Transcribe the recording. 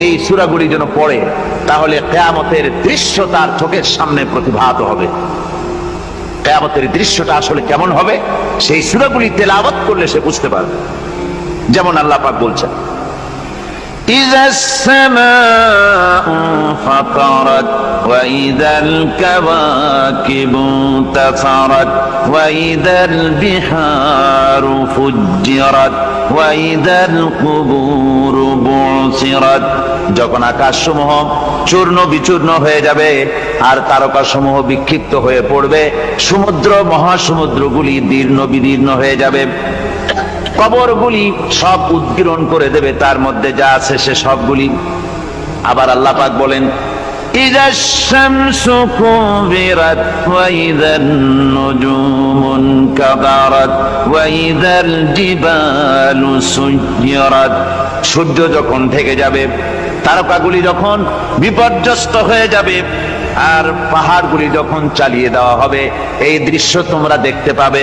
এই সুরাগুলি যেন পড়ে তাহলে কেয়ামতের দৃশ্য তার চোখের সামনে প্রতিভাত হবে কেয়ামতের দৃশ্যটা আসলে কেমন হবে সেই সুরাগুলি তেলাওয়াত করলে সে বুঝতে পারবে যেমন আল্লাহ পাক বলছেন إذا السماء فطرت وإذا الكواكب انتثرت وإذا البحار فجرت وإذا القبور بعثرت যখন আকাশসমূহ চূর্ণ বিচূর্ণ হয়ে যাবে আর তারকাসমূহ বিক্ষিপ্ত হয়ে পড়বে, সমুদ্র মহাসমুদ্রগুলি দীর্ণ বিদীর্ণ হয়ে যাবে। কবরগুলি সব উদ্গীরণ করে দেবে, তার মধ্যে যা আছে সে সবগুলি। আবার আল্লাহ পাক বলেন إذا الشمس كبرت وإذا النجوم انكدرت وإذا الجبال سيرت সূর্য যখন ঢেকে যাবে তারকাগুলি যখন বিপর্যস্ত হয়ে যাবে আর পাহাড়গুলি যখন চালিয়ে দেওয়া হবে এই দৃশ্য তোমরা দেখতে পাবে